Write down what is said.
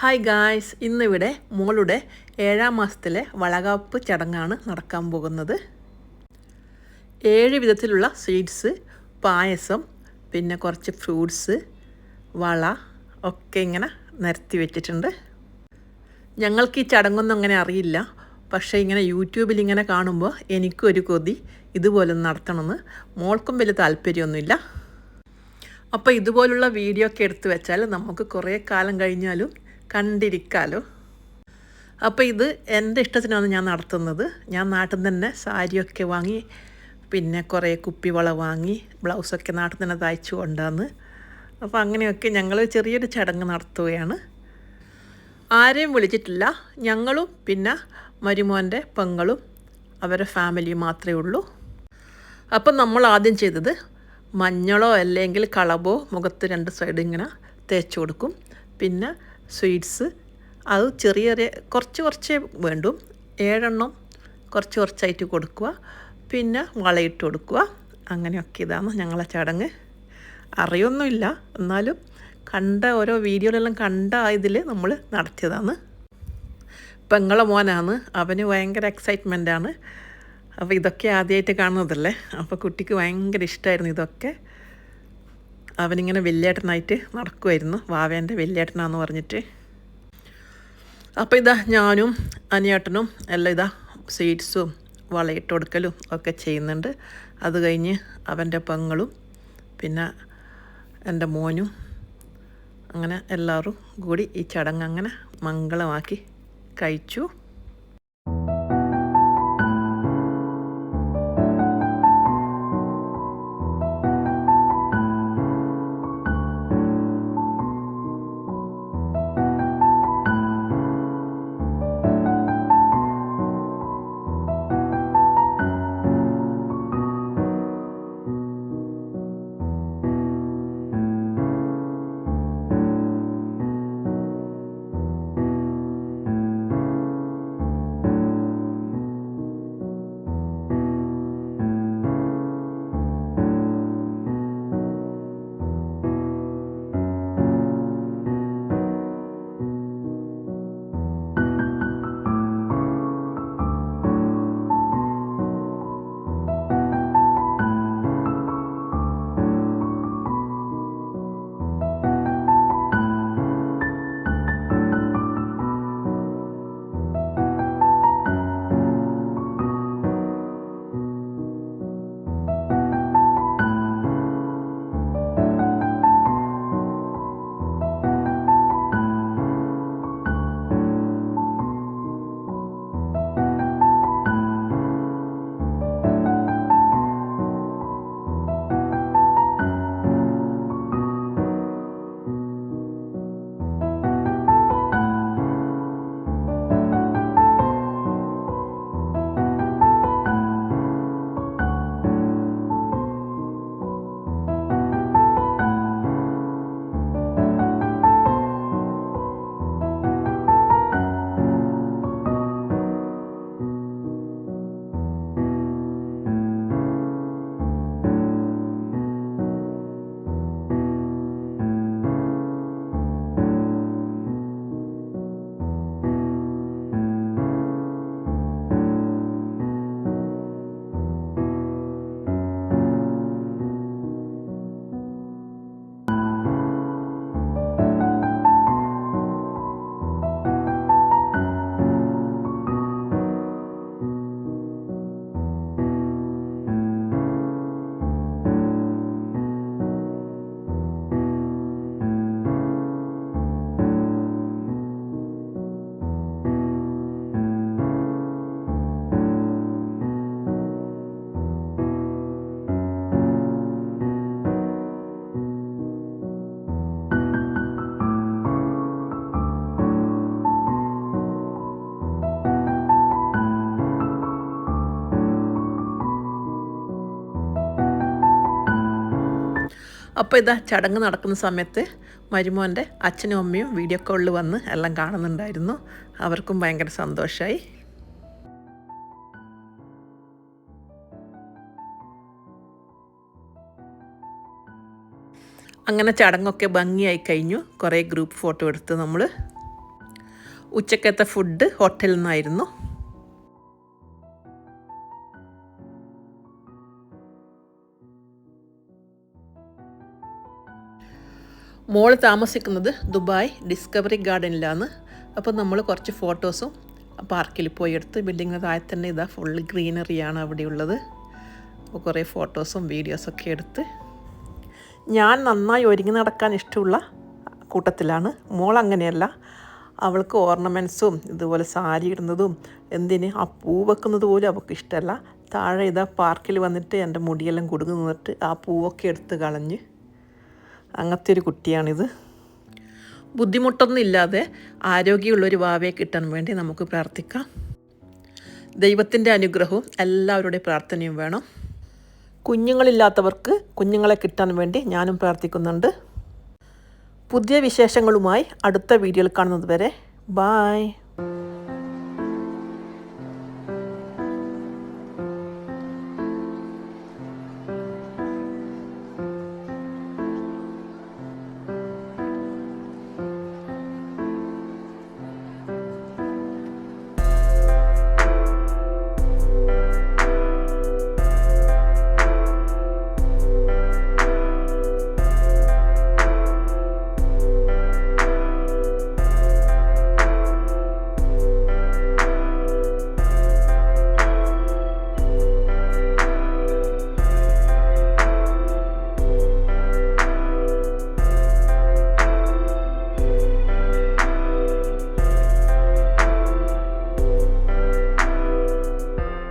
Hi guys ഇന്നിവിടെ മോളുടെ ഏഴാം മാസത്തിലെ വളകാപ്പ് ചടങ്ങാണ് നടക്കാൻ പോകുന്നത്. ഏഴ് വിധത്തിലുള്ള സ്വീറ്റ്സ് പായസം പിന്നെ കുറച്ച് ഫ്രൂട്ട്സ് വള ഒക്കെ ഇങ്ങനെ നിരത്തി വെച്ചിട്ടുണ്ട്. ഞങ്ങൾക്ക് ഈ ചടങ്ങൊന്നും അങ്ങനെ അറിയില്ല. പക്ഷേ ഇങ്ങനെ യൂട്യൂബിൽ ഇങ്ങനെ കാണുമ്പോൾ എനിക്കും ഒരു കൊതി ഇതുപോലെ നടത്തണമെന്ന് മോൾക്കും വലിയ താല്പര്യമൊന്നുമില്ല. അപ്പോൾ ഇതുപോലുള്ള വീഡിയോ ഒക്കെ എടുത്തു വെച്ചാൽ നമുക്ക് കുറേ കാലം കഴിഞ്ഞാലും കണ്ടിരിക്കാലോ. അപ്പോൾ ഇത് എന്റെ ഇഷ്ടത്തിനാണ് ഞാൻ നടത്തുന്നത്. ഞാൻ നാട്ടിൽ തന്നെ സാരിയൊക്കെ വാങ്ങി പിന്നെ കുറേ കുപ്പിവള വാങ്ങി ബ്ലൗസൊക്കെ നാട്ടിൽ തന്നെ തയ്ച്ചു കൊണ്ടാന്ന് അപ്പോൾ അങ്ങനെയൊക്കെ ഞങ്ങൾ ചെറിയൊരു ചടങ്ങ് നടത്തുകയാണ്. ആരെയും വിളിച്ചിട്ടില്ല. ഞങ്ങളും പിന്നെ മരുമോന്റെ പെങ്ങളും അവരുടെ ഫാമിലിയും മാത്രമേ ഉള്ളൂ. അപ്പം നമ്മൾ ആദ്യം ചെയ്തത് മഞ്ഞളോ അല്ലെങ്കിൽ കളബോ മുഖത്ത് രണ്ട് സൈഡ് ഇങ്ങനെ തേച്ച് കൊടുക്കും. പിന്നെ സ്വീറ്റ്സ്. അത് ചെറിയ ചെറിയ കുറച്ച് കുറച്ചേ വേണ്ടു. ഏഴെണ്ണം കുറച്ച് കുറച്ചായിട്ട് കൊടുക്കുക. പിന്നെ വളയിട്ട് കൊടുക്കുക. അങ്ങനെയൊക്കെ ഇതാണ് ഞങ്ങളെ ചടങ്ങ്. അറിയൊന്നുമില്ല. എന്നാലും കണ്ട ഓരോ വീഡിയോയിലെല്ലാം കണ്ട ഇതിൽ നമ്മൾ നടത്തിയതാണ്. പെങ്ങളെ മോനാണ്. അവന് ഭയങ്കര എക്സൈറ്റ്മെന്റാണ് അപ്പോൾ ഇതൊക്കെ ആദ്യമായിട്ട് കാണുന്നതല്ലേ? അപ്പോൾ കുട്ടിക്ക് ഭയങ്കര ഇഷ്ടമായിരുന്നു ഇതൊക്കെ. അവനിങ്ങനെ വെല്ലേട്ടനായിട്ട് നടക്കുമായിരുന്നു വാവേന്റെ വെല്ലേട്ടനാന്ന് പറഞ്ഞിട്ട്. അപ്പോൾ ഇതാ ഞാനും അനിയേട്ടനും എല്ലാം ഇതാ സ്വീറ്റ്സും വളയിട്ട് കൊടുക്കലും ഒക്കെ ചെയ്യുന്നുണ്ട്. അത് കഴിഞ്ഞ് അവന്റെ പെങ്ങളും പിന്നെ എന്റെ മോനും അങ്ങനെ എല്ലാവരും കൂടി ഈ ചടങ്ങ് അങ്ങനെ മംഗളമാക്കി കഴിച്ചു. അപ്പോൾ ഇതാ ചടങ്ങ് നടക്കുന്ന സമയത്ത് മരുമോന്റെ അച്ഛനും അമ്മയും വീഡിയോ കോളിൽ വന്ന് എല്ലാം കാണുന്നുണ്ടായിരുന്നു. അവർക്കും ഭയങ്കര സന്തോഷമായി അങ്ങനെ ചടങ്ങൊക്കെ ഭംഗിയായി കഴിഞ്ഞു. കുറേ ഗ്രൂപ്പ് ഫോട്ടോ എടുത്ത് നമ്മൾ ഉച്ചക്കത്തെ ഫുഡ് ഹോട്ടലിൽ നിന്നായിരുന്നു. മോൾ താമസിക്കുന്നത് ദുബായ് ഡിസ്കവറി ഗാർഡനിലാണ്. അപ്പോൾ നമ്മൾ കുറച്ച് ഫോട്ടോസും പാർക്കിൽ പോയി എടുത്ത് ബിൽഡിങ്ങിന് താഴെ തന്നെ ഇതാ ഫുൾ ഗ്രീനറിയാണ് അവിടെയുള്ളത്. അപ്പോൾ കുറേ ഫോട്ടോസും വീഡിയോസൊക്കെ എടുത്ത് ഞാൻ നന്നായി ഒരുങ്ങി നടക്കാൻ ഇഷ്ടമുള്ള കൂട്ടത്തിലാണ്. മോൾ അങ്ങനെയല്ല. അവൾക്ക് ഓർണമെന്റ്സും ഇതുപോലെ സാരി ഇടുന്നതും എന്തിന് ആ പൂ വെക്കുന്നത് പോലും അവൾക്ക് ഇഷ്ടമല്ല. താഴെ ഇതാ പാർക്കിൽ വന്നിട്ട് എന്റെ മുടിയെല്ലാം കുടുങ്ങി നിന്നിട്ട് ആ പൂവൊക്കെ എടുത്ത് കളഞ്ഞ് അങ്ങനത്തെ ഒരു കുട്ടിയാണിത്. ബുദ്ധിമുട്ടൊന്നും ഇല്ലാതെ ആരോഗ്യമുള്ളൊരു വാവയെ കിട്ടാൻ വേണ്ടി നമുക്ക് പ്രാർത്ഥിക്കാം. ദൈവത്തിന്റെ അനുഗ്രഹവും എല്ലാവരുടെ പ്രാർത്ഥനയും വേണം. കുഞ്ഞുങ്ങളില്ലാത്തവർക്ക് കുഞ്ഞുങ്ങളെ കിട്ടാൻ വേണ്ടി ഞാനും പ്രാർത്ഥിക്കുന്നുണ്ട്. പുതിയ വിശേഷങ്ങളുമായി അടുത്ത വീഡിയോയിൽ കാണുന്നത് വരെ ബായ്